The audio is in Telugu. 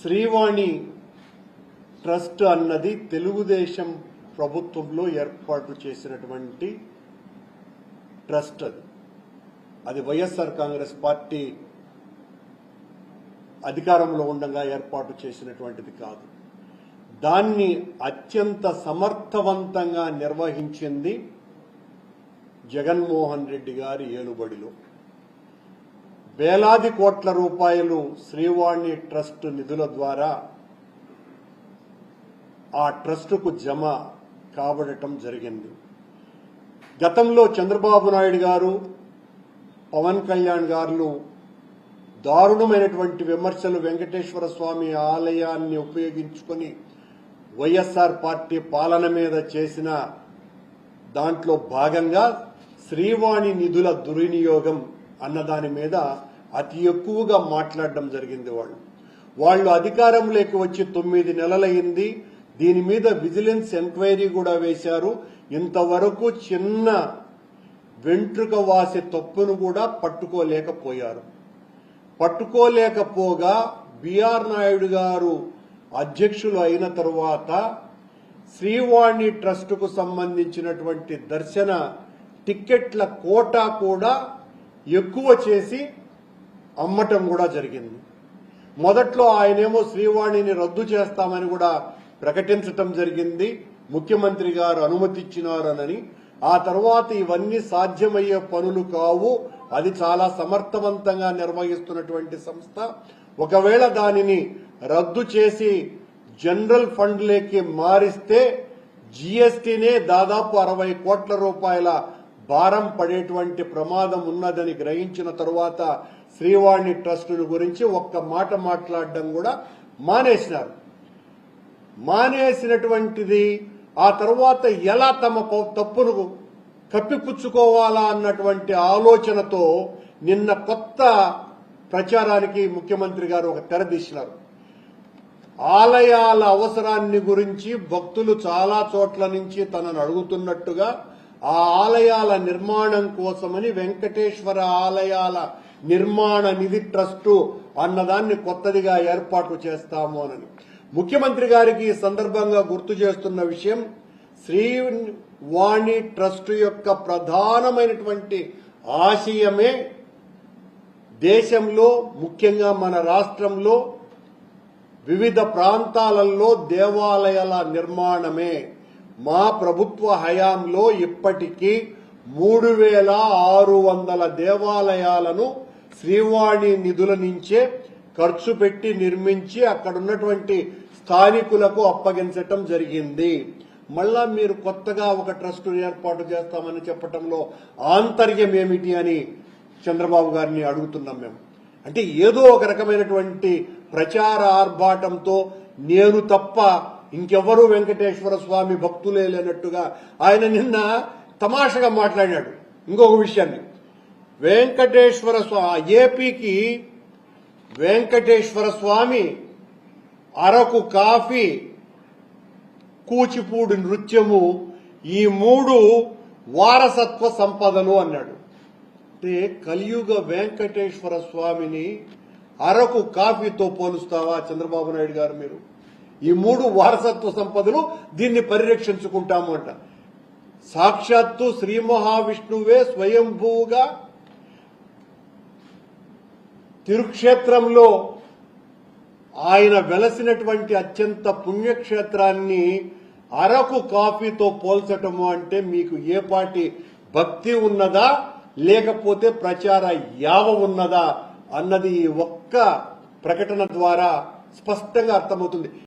శ్రీవాణి ట్రస్ట్ అన్నది తెలుగుదేశం ప్రభుత్వంలో ఏర్పాటు చేసినటువంటి ట్రస్ట్ అది. అది వైఎస్ఆర్ కాంగ్రెస్ పార్టీ అధికారంలో ఉండగా ఏర్పాటు చేసినటువంటిది కాదు. దాన్ని అత్యంత సమర్థవంతంగా నిర్వహించింది జగన్మోహన్ రెడ్డి గారి ఏలుబడిలో. వేలాది కోట్ల రూపాయలు శ్రీవాణి ట్రస్ట్ నిధుల ద్వారా ఆ ట్రస్టుకు జమ కాబడటం జరిగింది. గతంలో చంద్రబాబు నాయుడు గారు పవన్ కళ్యాణ్ గారు దారుణమైనటువంటి విమర్శలు వెంకటేశ్వర స్వామి ఆలయాన్ని ఉపయోగించుకొని వైఎస్ఆర్ పార్టీ పాలన మీద చేసిన దాంట్లో భాగంగా శ్రీవాణి నిధుల దుర్వినియోగం అన్న దాని మీద అతి ఎక్కువగా మాట్లాడడం జరిగింది వాళ్ళు. వాళ్ళు అధికారంలోకి వచ్చి తొమ్మిది నెలలైంది. దీని మీద విజిలెన్స్ ఎంక్వైరీ కూడా వేశారు. ఇంతవరకు చిన్న వెంట్రుక వాసే తప్పును కూడా పట్టుకోలేకపోయారు. పట్టుకోలేకపోగా బిఆర్ నాయుడు గారు అధ్యక్షులు అయిన తరువాత శ్రీవాణి ట్రస్టుకు సంబంధించినటువంటి దర్శన టిక్కెట్ల కోటా కూడా ఎక్కువ చేసి అమ్మటం కూడా జరిగింది. మొదట్లో ఆయనేమో శ్రీవాణిని రద్దు చేస్తామని కూడా ప్రకటించటం జరిగింది. ముఖ్యమంత్రి గారు అనుమతిచ్చినారనని. ఆ తర్వాత ఇవన్నీ సాధ్యమయ్యే పనులు కావు. అది చాలా సమర్థవంతంగా నిర్వహిస్తున్నటువంటి సంస్థ. ఒకవేళ దానిని రద్దు చేసి జనరల్ ఫండ్లేకి మారిస్తే జీఎస్టీనే దాదాపు అరవై కోట్ల రూపాయల భారం పడేటువంటి ప్రమాదం ఉన్నదని గ్రహించిన తరువాత శ్రీవాణి ట్రస్టును గురించి ఒక్క మాట మాట్లాడడం కూడా మానేసినారు. మానేసినటువంటిది ఆ తర్వాత ఎలా తమ తప్పును కప్పిపుచ్చుకోవాలా అన్నటువంటి ఆలోచనతో నిన్న కొత్త ప్రచారానికి ముఖ్యమంత్రి గారు ఒక తెరదీసినారు ఆలయాల అవసరాన్ని గురించి భక్తులు చాలా చోట్ల నుంచి తనను అడుగుతున్నట్టుగా ఆ ఆలయాల నిర్మాణం కోసమని వెంకటేశ్వర ఆలయాల నిర్మాణ నిధి ట్రస్టు అన్నదాన్ని కొత్తదిగా ఏర్పాటు చేస్తాము అని ముఖ్యమంత్రి గారికి ఈ సందర్భంగా గుర్తు చేస్తున్న విషయం శ్రీ వాణి ట్రస్ట్ యొక్క ప్రధానమైనటువంటి ఆశయమే దేశంలో ముఖ్యంగా మన రాష్ట్రంలో వివిధ ప్రాంతాలలో దేవాలయాల నిర్మాణమే. మా ప్రభుత్వ హయాంలో ఇప్పటికీ మూడు వేల ఆరు వందల దేవాలయాలను శ్రీవాణి నిధుల నుంచే ఖర్చు పెట్టి నిర్మించి అక్కడున్నటువంటి స్థానికులకు అప్పగించటం జరిగింది. మళ్ళా మీరు కొత్తగా ఒక ట్రస్ట్ ఏర్పాటు చేస్తామని చెప్పటంలో ఆంతర్యం ఏమిటి అని చంద్రబాబు గారిని అడుగుతున్నాం మేము. అంటే ఏదో ఒక రకమైనటువంటి ప్రచార ఆర్భాటంతో నేను తప్ప ఇంకెవరూ వెంకటేశ్వర స్వామి భక్తులే లేనట్టుగా ఆయన నిన్న తమాషగా మాట్లాడాడు. ఇంకొక విషయాన్ని. వెంకటేశ్వర స్వామి ఏపీకి వెంకటేశ్వర స్వామి అరకు కాఫీ కూచిపూడి నృత్యము ఈ మూడు వారసత్వ సంపదలు అన్నాడు. అంటే కలియుగ వెంకటేశ్వర స్వామిని అరకు కాఫీతో పోలుస్తావా చంద్రబాబు నాయుడు గారు మీరు? ఈ మూడు వారసత్వ సంపదలు దీన్ని పరిరక్షించుకుంటాము అంట. సాక్షాత్తు శ్రీ మహావిష్ణువే స్వయంభూగా తిరుక్షేత్రంలో ఆయన వెలసినటువంటి అత్యంత పుణ్యక్షేత్రాన్ని అరకు కాఫీతో పోల్చటము అంటే మీకు ఏ పాటి భక్తి ఉన్నదా లేకపోతే ప్రచార యావ ఉన్నదా అన్నది ఈ ఒక్క ప్రకటన ద్వారా స్పష్టంగా అర్థమవుతుంది.